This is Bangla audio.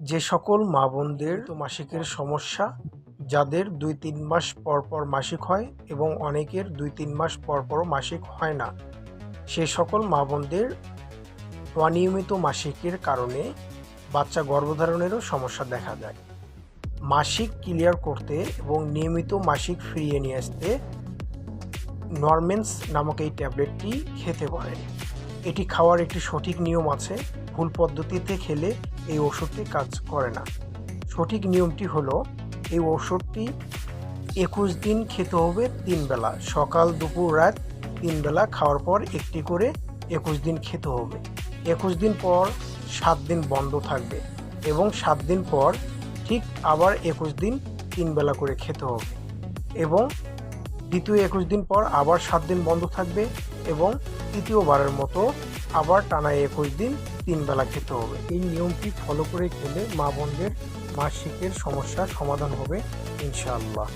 যে সকল মা বোনদের মাসিকের সমস্যা যাদের দুই তিন মাস পর পর মাসিক হয় এবং অনেকের দুই তিন মাস পর পরও মাসিক হয় না সে সকল মা বোনদের অনিয়মিত মাসিকের কারণে বাচ্চা গর্ভধারণেরও সমস্যা দেখা যায় মাসিক ক্লিয়ার করতে এবং নিয়মিত মাসিক ফিরিয়ে নিয়ে আসতে নরমেন্স নামক এই ট্যাবলেটটি খেতে পারেন এটি খাওয়ার একটি সঠিক নিয়ম আছে। ভুল পদ্ধতিতে খেলে এই ওষুধটি কাজ করে না। সঠিক নিয়মটি হলো, এই ওষুধটি একুশ দিন খেতে হবে তিন বেলা। সকাল, দুপুর, রাত তিন বেলা খাওয়ার পর একটি করে একুশ দিন খেতে হবে। একুশ দিন পর সাত দিন বন্ধ থাকবে এবং সাত দিন পর ঠিক আবার একুশ দিন তিন বেলা করে খেতে হবে এবং দ্বিতীয় একুশ দিন পর আবার সাত দিন বন্ধ থাকবে এবং তৃতীয়বারের মতো আবার টানা একুশ দিন তিন বেলা খেতে হবে। এই নিয়মটি ফলো করে খেলে মা বোনদের মাসিকের সমস্যার সমাধান হবে ইনশাআল্লাহ।